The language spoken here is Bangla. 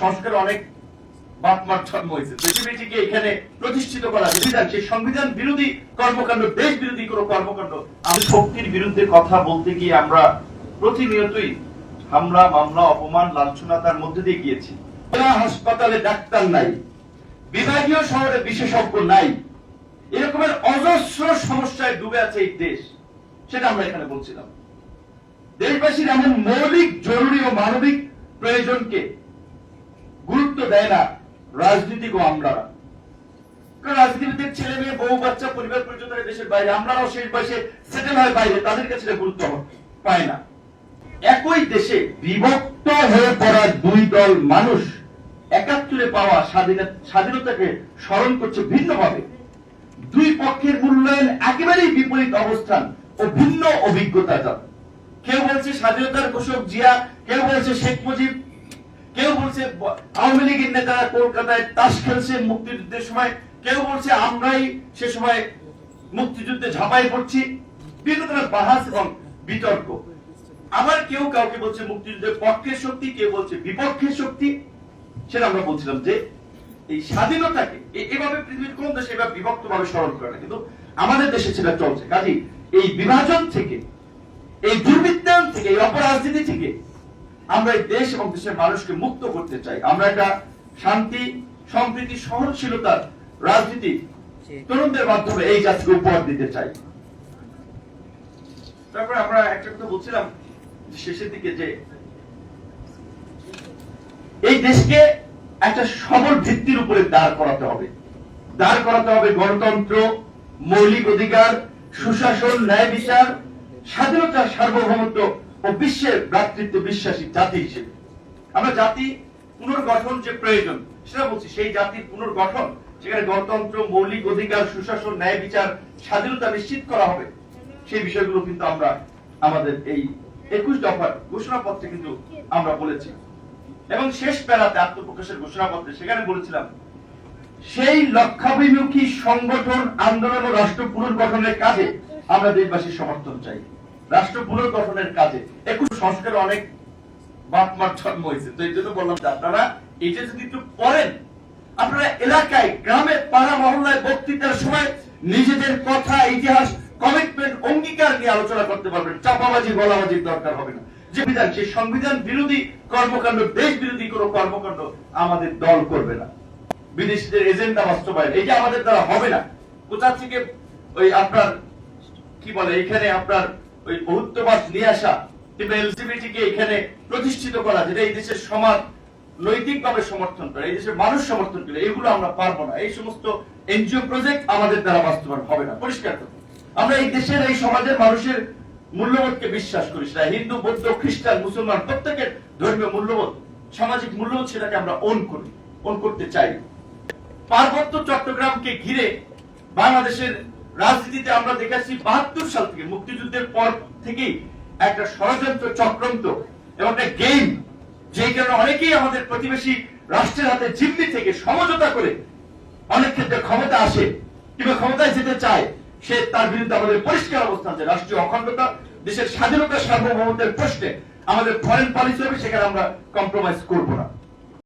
সংস্কার অনেক বাপমার জন্ম হয়েছে। পৃথিবীটিকে এখানে প্রতিষ্ঠিত করা বিধান, সেই সংবিধান বিরোধী কর্মকাণ্ড, দেশ বিরোধী কোনো কর্মকাণ্ড, আমি শক্তির বিরুদ্ধে কথা বলতে গিয়ে আমরা প্রতিনিয়তই হামলা, মামলা, অপমান লাঞ্ছনাতার মধ্যে দিয়ে গিয়েছি। হাসপাতালে ডাক্তার নাই, বিভাগীয় শহরে বিশেষজ্ঞ নাই। এরকমের অজস্র সমস্যায় ডুবে আছে এই দেশ, সেটা আমরা এখানে বলছিলাম। দেশবাসীর এমন মৌলিক, জরুরি ও মানবিক প্রয়োজনকে দেয় না রাজনীতিক ও আমলারা কারণ রাজনীতিবিদদের ছেলে মেয়ে, বউ, বাচ্চা, পরিবার পরিজন দেশের বাইরে, আমরাও শেষ বয়সে সেটেল হয় বাইরে, তাদের কাছে গুরুত্ব পায় না। একই দেশে বিভক্ত হয়ে পড়া দুই দল মানুষ একাত্তরে পাওয়া স্বাধীনতাকে স্মরণ করছে ভিন্নভাবে। দুই পক্ষের মূল্যায়ন একেবারেই বিপরীত অবস্থান ও ভিন্ন অভিজ্ঞতা কেউ বলছে স্বাধীনতার ঘোষক জিয়া, কেউ বলছে শেখ মুজিব কেউ বলছে, আওয়ামী লীগের নেতারা কলকাতায় তাস খেলছে মুক্তিযুদ্ধের সময়, কেউ বলছে, আমরাই সে সময় মুক্তিযুদ্ধে ঝাঁপাই পড়ছি। বিভিন্ন ধরনের বাহাস এবং বিতর্ক। আবার কেউ কাউকে বলছে মুক্তিযুদ্ধের পক্ষের শক্তি, কেউ বলছে বিপক্ষের শক্তি। সেটা আমরা বলছিলাম যে এই স্বাধীনতাকে এভাবে পৃথিবীর কোন দেশে এভাবে বিভক্ত ভাবে স্মরণ করে না। কিন্তু আমাদের দেশে সেটা চলছে। কাজী এই বিভাজন থেকে, এই দুর্বৃত্তায়ন থেকে, এই অপরাজনীতি থেকে আমরা এই দেশ এবং দেশের মানুষকে মুক্ত করতে চাই। আমরা একটা শান্তি সম্প্রীতি সহনশীলতার রাজনীতি তরুণদের মাধ্যমে এই জাতিকে উপহার দিতে চাই। তারপরে আমরা একটা কথা বলছিলাম শেষের দিকে যে এই দেশকে একটা সবল ভিত্তির উপরে দাঁড় করাতে হবে। দাঁড় করাতে হবে গণতন্ত্র মৌলিক অধিকার সুশাসন ন্যায় বিচার স্বাধীনতার সার্বভৌমত্ব ও বিশ্বের ভ্রাতৃত্ব বিশ্বাসী জাতি হিসেবে। আমরা জাতি পুনর্গঠন যে প্রয়োজন, সেটা বলছি, সেই জাতির পুনর্গঠন, সেখানে গণতন্ত্র, মৌলিক অধিকার, সুশাসন, ন্যায় বিচার, স্বাধীনতা নিশ্চিত করা হবে, সেই বিষয়গুলো কিন্তু আমরা আমাদের এই একুশ দফার ঘোষণাপত্রে কিন্তু আমরা বলেছি। এবং শেষ প্যারাতে আত্মপ্রকাশের ঘোষণাপত্রে সেখানে বলেছিলাম, সেই লক্ষ্যাভিমুখী সংগঠন, আন্দোলন ও রাষ্ট্র পুনর্গঠনের কাজে আমরা দেশবাসীর সমর্থন চাই। রাষ্ট্র পুনর্গঠনের কাজে। একুশ সংস্কার অনেক বাপমার জন্ম হয়েছে, তো এই জন্য বললাম যে আপনারা এটা যদি একটু পড়েন, আপনারা এলাকায়, গ্রামে, পাড়া মহল্লায় বক্তৃতার সময় নিজেদের কথা, ইতিহাস কমিটমেন্ট অঙ্গীকার নিয়ে আলোচনা করতে পারবেন। চাপাবাজি বলাবাজির দরকার হবে না। যে বিধান সেই সংবিধান বিরোধী কর্মকাণ্ড, দেশ বিরোধী কোনো কর্মকাণ্ড আমাদের দল করবে না। বিদেশিদের এজেন্ডা বাস্তবায়ন, এটা আমাদের দ্বারা হবে না। কোথা থেকে ওই আপনার, কি বলে, এখানে আপনার ওই বহুত্ববাদ নিয়ে আসা কিংবা এলসিবিটি কে এখানে প্রতিষ্ঠিত করা, যেটা এই দেশের সমাজ নৈতিকভাবে সমর্থন করে, এই দেশের মানুষ সমর্থন করে, এগুলো আমরা পারব না। এই সমস্ত এনজিও প্রজেক্ট আমাদের দ্বারা বাস্তবায়ন হবে না। পরিষ্কার কথা। আমরা এই দেশের, এই সমাজের মানুষের মূল্যবোধকে বিশ্বাস করি সেটা। হিন্দু, বৌদ্ধ, খ্রিস্টান, মুসলমান, প্রত্যেকের ধর্মীয় মূল্যবোধ, সামাজিক মূল্যবোধ সেটাকে আমরা ওন করি ওন করতে চাই। পার্বত্য চট্টগ্রামকে ঘিরে বাংলাদেশের রাজনীতিতে আমরা দেখেছি বাহাত্তর সাল থেকে মুক্তিযুদ্ধের পর থেকেই একটা ষড়যন্ত্র চক্রান্ত এবং একটা গেম যে কারণে অনেকেই আমাদের প্রতিবেশী রাষ্ট্রের হাতে জিম্মি থেকে সমঝোতা করে অনেক ক্ষেত্রে ক্ষমতা আসে কিংবা ক্ষমতায় যেতে চায়, সে তার বিরুদ্ধে আমাদের পরিষ্কার অবস্থান আছে। রাষ্ট্রীয় অখণ্ডতা, দেশের স্বাধীনতা সার্বভৌমত্বের প্রশ্নে আমাদের ফরেন পলিসি হবে, সেখানে আমরা কম্প্রোমাইজ করব না।